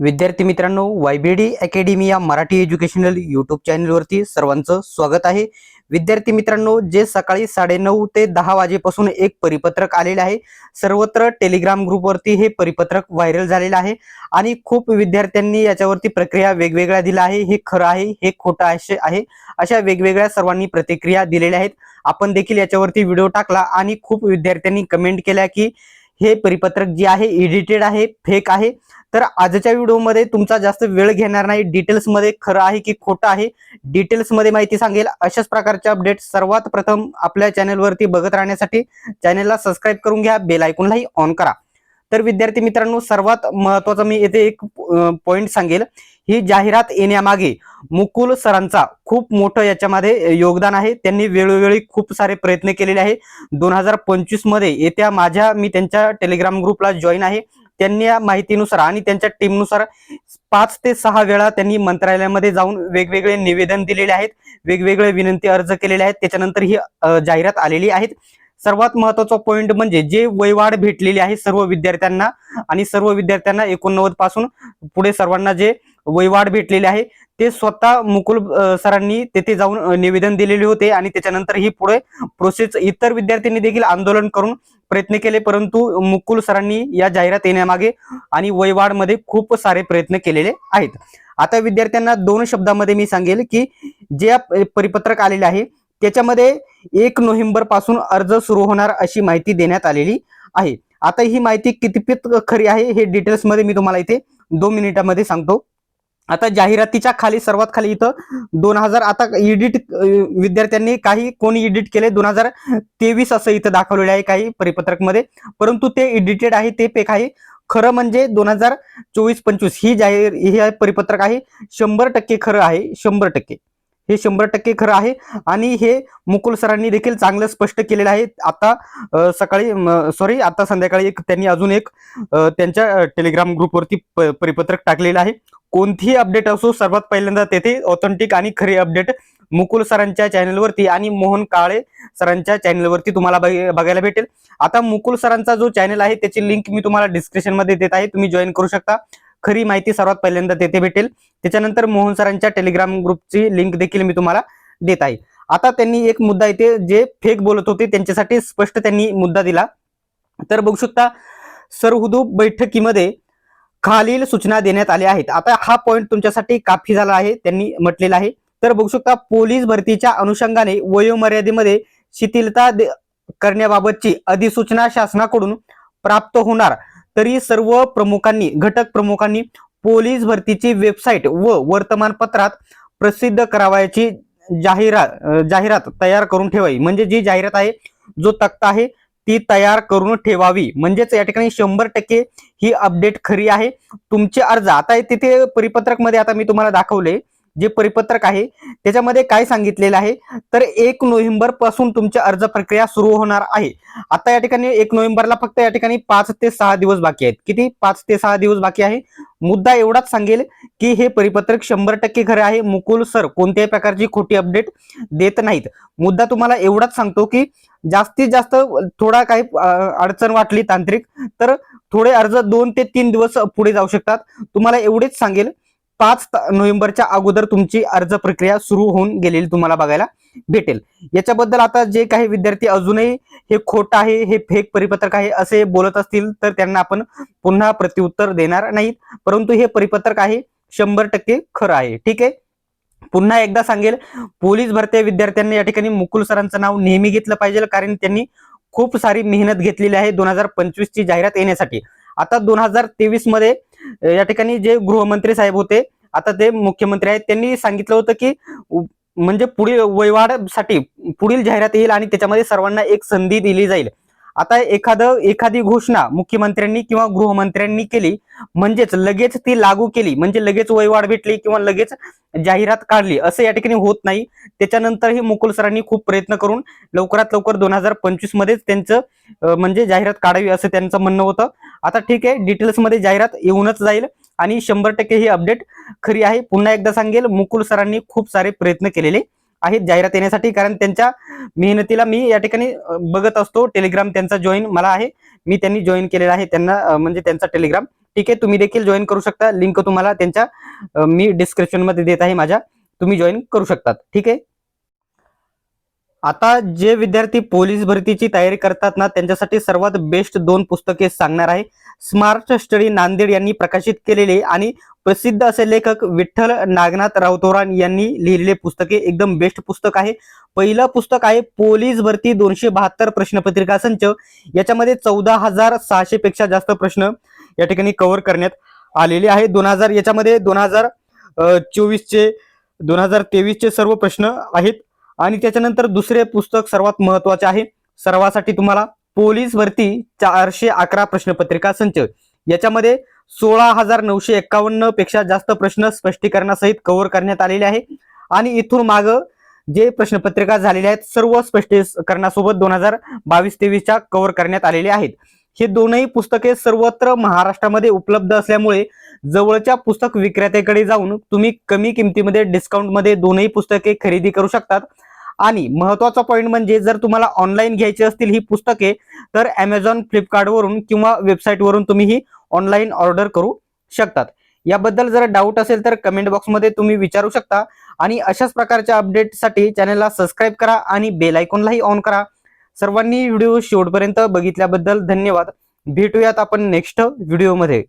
विद्यार्थी मित्रांनो वायबीडी अकॅडमी या मराठी एज्युकेशनल युट्यूब चॅनलवरती सर्वांचं स्वागत आहे. विद्यार्थी मित्रांनो जे सकाळी साडेनऊ ते दहा वाजेपासून एक परिपत्रक आलेले आहे सर्वत्र टेलिग्राम ग्रुपवरती हे परिपत्रक व्हायरल झालेलं आहे आणि खूप विद्यार्थ्यांनी याच्यावरती प्रक्रिया वेगवेगळ्या दिल्या आहे. हे खरं आहे हे खोटं असे आहे अशा वेगवेगळ्या सर्वांनी प्रतिक्रिया दिलेल्या आहेत. आपण देखील याच्यावरती व्हिडिओ टाकला आणि खूप विद्यार्थ्यांनी कमेंट केल्या की हे परिपत्रक जे आहे एडिटेड आहे फेक आहे. तर आजच्या व्हिडिओमध्ये तुमचा जास्त वेळ घेणार नाही. डिटेल्समध्ये खरं आहे की खोटं आहे. डिटेल्समध्ये माहिती सांगेल. अशाच प्रकारच्या अपडेट सर्वात प्रथम आपल्या चॅनलवरती बघत राहण्यासाठी चॅनलला सबस्क्राईब करून घ्या. बेल आयकॉनलाही ऑन करा. तर विद्यार्थी मित्रांनो सर्वात महत्त्वाचा मी येथे एक पॉइंट सांगेल. ही जाहिरात येण्यामागे मुकुल सरांचा खूप मोठं याच्यामध्ये योगदान आहे. त्यांनी वेळोवेळी खूप सारे प्रयत्न केलेले आहे. दोन हजार पंचवीसमध्ये येत्या माझ्या मी त्यांच्या टेलिग्राम ग्रुपला जॉईन आहे. त्यांनी या माहितीनुसार आणि त्यांच्या टीमनुसार पाच ते सहा वेळा त्यांनी मंत्रालयामध्ये जाऊन वेगवेगळे निवेदन दिलेले आहेत वेगवेगळे विनंती अर्ज केलेले आहेत त्याच्यानंतर ही जाहिरात आलेली आहेत. सर्वात महत्त्वाचा पॉईंट म्हणजे जे वयवाढ भेटलेली आहे सर्व विद्यार्थ्यांना आणि सर्व विद्यार्थ्यांना एकोणनव्वदपासून पुढे सर्वांना जे वयवाढ भेटलेले आहे ते स्वतः मुकुल सरांनी तेथे जाऊन निवेदन दिलेले होते आणि त्याच्यानंतर ही पुढे प्रोसेस इतर विद्यार्थ्यांनी देखील आंदोलन करून प्रयत्न केले परंतु मुकुल सरांनी या जाहिरात येण्यामागे आणि वयवाढमध्ये खूप सारे प्रयत्न केलेले आहेत. आता विद्यार्थ्यांना दोन शब्दामध्ये मी सांगेल की जे परिपत्रक आलेले आहे त्याच्यामध्ये एक नोव्हेंबरपासून अर्ज सुरू होणार अशी माहिती देण्यात आलेली आहे. आता ही माहिती कितपत खरी आहे हे डिटेल्समध्ये मी तुम्हाला इथे दोन मिनिटामध्ये सांगतो. आता जाहिरातीच्या खाली सर्वात खाली इथं दोन हजार आता एडिट विद्यार्थ्यांनी काही कोणी एडिट केले दोन हजार तेवीस असं इथं दाखवलेलं आहे काही परिपत्रकमध्ये परंतु ते एडिटेड आहे ते पेक आहे. खरं म्हणजे दोन हजार चोवीस पंचवीस ही जाहीर हे परिपत्रक आहे. शंभर टक्के खरं आहे शंभर टक्के. हे शंभर टक्के खरं आहे आणि हे मुकुल सरांनी देखील चांगलं स्पष्ट केलेलं आहे. आता सकाळी सॉरी आता संध्याकाळी एक त्यांनी अजून एक त्यांच्या टेलिग्राम ग्रुपवरती प- परिपत्रक टाकलेलं आहे. कोणतीही अपडेट असो सर्वात पहिल्यांदा तेथे ऑथेंटिक आणि खरी अपडेट मुकुल सरांच्या चॅनलवरती आणि मोहन काळे सरांच्या चॅनलवरती तुम्हाला बघ- बघायला भेटेल. आता मुकुल सरांचा जो चॅनल आहे त्याची लिंक मी तुम्हाला डिस्क्रिप्शनमध्ये देत आहे. तुम्ही जॉईन करू शकता. खरी माहिती सर्वात पहिल्यांदा तेथे भेटेल. त्याच्यानंतर मोहन सरांच्या टेलिग्राम ग्रुपची लिंक देखील मी तुम्हाला देत आहे. आता त्यांनी एक मुद्दा इथे जे फेक बोलत होते त्यांच्यासाठी स्पष्ट त्यांनी मुद्दा दिला. तर बघू शकता सरहुदू बैठकीमध्ये खालील सूचना देण्यात आल्या आहेत. आता हा पॉईंट तुमच्यासाठी काफी झाला आहे त्यांनी म्हटलेला आहे. तर बघू शकता पोलीस भरतीच्या अनुषंगाने वयोमर्यादेमध्ये शिथिलता दे- करण्याबाबतची अधिसूचना शासनाकडून प्राप्त होणार. तरी सर्व प्रमुखांनी घटक प्रमुखांनी पोलीस भरतीची वेबसाईट व वर्तमानपत्रात प्रसिद्ध करावयाची जाहिरात जाहिरात तयार करून ठेवावी. म्हणजे जी जाहिरात आहे जो तक्ता आहे ती तयार करून ठेवावी. म्हणजेच या ठिकाणी शंभर टक्के ही अपडेट खरी आहे. तुमचे अर्ज आता तिथे परिपत्रकमध्ये आता मी तुम्हाला दाखवले. जे परिपत्रक आहे त्याच्यामध्ये काय सांगितलेलं आहे? तर एक नोव्हेंबरपासून तुमची अर्ज प्रक्रिया सुरू होणार आहे. आता या ठिकाणी एक नोव्हेंबरला फक्त या ठिकाणी पाच ते सहा दिवस बाकी आहेत. किती? पाच ते सहा दिवस बाकी आहे. मुद्दा एवढाच सांगेल की हे परिपत्रक शंभर टक्के खरे आहे. मुकुल सर कोणत्याही प्रकारची खोटी अपडेट देत नाहीत. मुद्दा तुम्हाला एवढाच सांगतो की जास्तीत जास्त थोडा काही अडचण वाटली तांत्रिक तर थोडे अर्ज दोन ते तीन दिवस पुढे जाऊ शकतात. तुम्हाला एवढेच सांगेल पाच नोव्हेंबरच्या अगोदर तुमची अर्ज प्रक्रिया सुरू होऊन गेलेली तुम्हाला बघायला भेटेल. याच्याबद्दल आता जे काही विद्यार्थी अजूनही हे खोट आहे हे फेक परिपत्रक आहे असे बोलत असतील तर त्यांना आपण पुन्हा प्रत्युत्तर देणार नाहीत. परंतु हे परिपत्रक आहे शंभर टक्के खरं आहे. ठीक आहे? पुन्हा एकदा सांगेल पोलीस भरती विद्यार्थ्यांनी या ठिकाणी मुकुल सरांचं नाव नेहमी घेतलं पाहिजे कारण त्यांनी खूप सारी मेहनत घेतलेली आहे दोन हजार पंचवीस ची जाहिरात येण्यासाठी. आता दोन हजार तेवीसमध्ये या ठिकाणी जे गृहमंत्री साहेब होते आता ते मुख्यमंत्री आहेत त्यांनी सांगितलं होतं की म्हणजे पुढील वयवाढसाठी पुढील जाहिरात येईल आणि त्याच्यामध्ये सर्वांना एक संधी दिली जाईल. आता एखादं एखादी घोषणा मुख्यमंत्र्यांनी किंवा गृहमंत्र्यांनी केली म्हणजेच लगेच ती लागू केली म्हणजे लगेच वयवाढ भेटली किंवा लगेच जाहिरात काढली असं या ठिकाणी होत नाही. त्याच्यानंतरही मुकुल सरांनी खूप प्रयत्न करून लवकरात लवकर दोन हजार पंचवीस मध्येच त्यांचं म्हणजे जाहिरात काढावी असं त्यांचं म्हणणं होतं. आता ठीक आहे डिटेल्समध्ये जाहिरात येऊनच जाईल आणि शंभर टक्के ही अपडेट खरी आहे. पुन्हा एकदा सांगेल मुकुल सरांनी खूप सारे प्रयत्न केलेले आहेत जाहिरात येण्यासाठी. कारण त्यांच्या मेहनतीला मी या ठिकाणी बघत असतो. टेलिग्राम त्यांचा जॉईन मला आहे. मी त्यांनी जॉईन केलेला आहे. त्यांना म्हणजे त्यांचा टेलिग्राम ठीक आहे तुम्ही देखील जॉईन करू शकता. लिंक तुम्हाला त्यांच्या मी डिस्क्रिप्शनमध्ये देत आहे माझ्या. तुम्ही जॉईन करू शकतात. ठीक आहे? आता जे विद्यार्थी पोलीस भरतीची तयारी करतात ना त्यांच्यासाठी सर्वात बेस्ट दोन पुस्तके सांगणार आहे. स्मार्ट स्टडी नांदेड यांनी प्रकाशित केलेले आणि प्रसिद्ध असे लेखक विठ्ठल नागनाथ रावतोरान यांनी लिहिलेले पुस्तके एकदम बेस्ट पुस्तक आहे. पहिलं पुस्तक आहे पोलीस भरती दोनशे बहात्तर प्रश्नपत्रिका संच. याच्यामध्ये चौदा हजार सहाशे पेक्षा जास्त प्रश्न या ठिकाणी कव्हर करण्यात आलेले आहे. दोन हजार याच्यामध्ये दोन हजार चोवीसचे दोन हजार तेवीसचे सर्व प्रश्न आहेत. आणि त्याच्यानंतर दुसरे पुस्तक सर्वात महत्त्वाचे आहे. सर्वासाठी तुम्हाला पोलीस भरती चारशे अकरा प्रश्नपत्रिका संच याच्यामध्ये सोळा हजार नऊशे एक्कावन्नपेक्षा जास्त प्रश्न स्पष्टीकरणासहित कव्हर करण्यात आलेले आहे. आणि इथून माग जे प्रश्नपत्रिका झालेल्या आहेत सर्व स्पष्टीकरणासोबत दोन हजार बावीस तेवीसच्या कव्हर करण्यात आलेले आहेत. हे दोनही पुस्तके सर्वत्र महाराष्ट्रामध्ये उपलब्ध असल्यामुळे जवळच्या पुस्तक विक्रेत्याकडे जाऊन तुम्ही कमी किमतीमध्ये डिस्काउंटमध्ये दोनही पुस्तके खरेदी करू शकतात. आणि महत्त्वाचा पॉईंट म्हणजे जर तुम्हाला ऑनलाईन घ्यायची असतील ही पुस्तके तर अमेझॉन फ्लिपकार्टवरून किंवा वेबसाईटवरून तुम्ही ही ऑनलाईन ऑर्डर करू शकतात. याबद्दल जर डाऊट असेल तर कमेंट बॉक्समध्ये तुम्ही विचारू शकता. आणि अशाच प्रकारच्या अपडेटसाठी चॅनलला सबस्क्राईब करा आणि बेल आयकॉनलाही ऑन करा. सर्वांनी व्हिडिओ शेवटपर्यंत बघितल्याबद्दल धन्यवाद. भेटूयात आपण नेक्स्ट व्हिडिओमध्ये